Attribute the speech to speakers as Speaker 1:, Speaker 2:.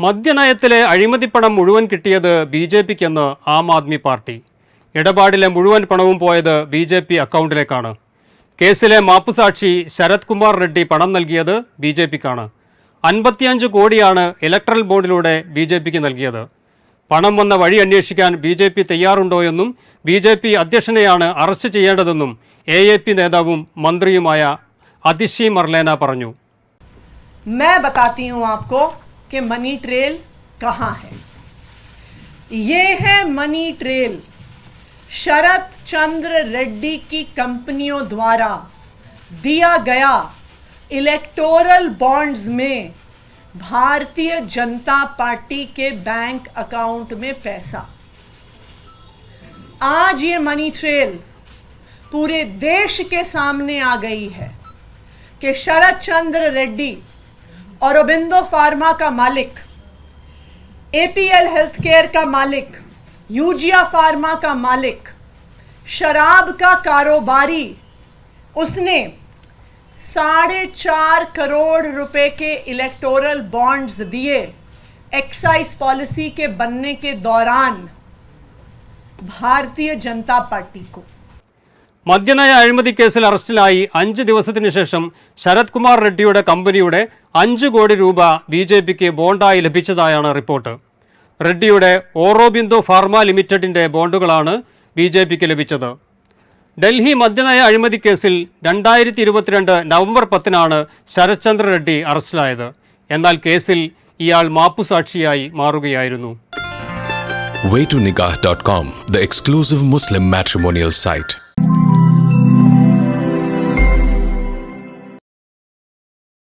Speaker 1: മദ്യനയത്തിലെ അഴിമതിപ്പണം മുഴുവൻ കിട്ടിയത് ബി ജെ പിക്കെന്ന് ആം ആദ്മി പാർട്ടി ഇടപാടിലെ മുഴുവൻ പണവും പോയത് ബി ജെ പി അക്കൗണ്ടിലേക്കാണ് കേസിലെ മാപ്പുസാക്ഷി ശരത് കുമാർ റെഡ്ഡി പണം നൽകിയത് ബി ജെ പിക്കാണ് അൻപത്തിയഞ്ച് കോടിയാണ് ഇലക്ട്രൽ ബോണ്ടിലൂടെ ബി ജെ പിക്ക് നൽകിയത് പണം വന്ന വഴി അന്വേഷിക്കാൻ ബി ജെ പി തയ്യാറുണ്ടോ എന്നും ബി ജെ പി അധ്യക്ഷനെയാണ് അറസ്റ്റ് ചെയ്യേണ്ടതെന്നും എ എ പി നേതാവും മന്ത്രിയുമായ അതിഷി മർലേന പറഞ്ഞു
Speaker 2: मैं बताती हूं आपको कि मनी ट्रेल कहाँ है? ये है मनी ट्रेल शरद चंद्र रेड्डी की कंपनियों द्वारा दिया गया इलेक्टोरल बॉन्ड्स में भारतीय जनता पार्टी के बैंक अकाउंट में पैसा। आज ये मनी ट्रेल पूरे देश के सामने आ गई है कि शरद चंद्र रेड्डी और अरबिंदो फार्मा का मालिक एपीएल हेल्थ केयर का मालिक यूजिया फार्मा का मालिक, शराब का कारोबारी, उसने साढ़े चार करोड़ रुपए के इलेक्टोरल बॉन्ड्स दिए एक्साइज पॉलिसी के बनने के दौरान भारतीय जनता पार्टी को।
Speaker 1: മദ്യനയ അഴിമതി കേസിൽ അറസ്റ്റിലായി അഞ്ച് ദിവസത്തിനു ശേഷം ശരത് കുമാർ റെഡ്ഡിയുടെ കമ്പനിയുടെ അഞ്ച് കോടി രൂപ ബി ജെ പിക്ക് ബോണ്ടായി ലഭിച്ചതായാണ് റിപ്പോർട്ട്. റെഡ്ഡിയുടെ ഓറോബിന്ദു ഫാർമ ലിമിറ്റഡിന്റെ ബോണ്ടുകളാണ് ബി ജെ പിക്ക് ലഭിച്ചത്. ഡൽഹി മദ്യനയ അഴിമതി കേസിൽ രണ്ടായിരത്തി ഇരുപത്തിരണ്ട് നവംബർ പത്തിനാണ് ശരത്ചന്ദ്ര റെഡ്ഡി അറസ്റ്റിലായത്. എന്നാൽ കേസിൽ ഇയാൾ മാപ്പുസാക്ഷിയായി മാറുകയായിരുന്നു.
Speaker 3: Waytonikah.com, the exclusive Muslim matrimonial site.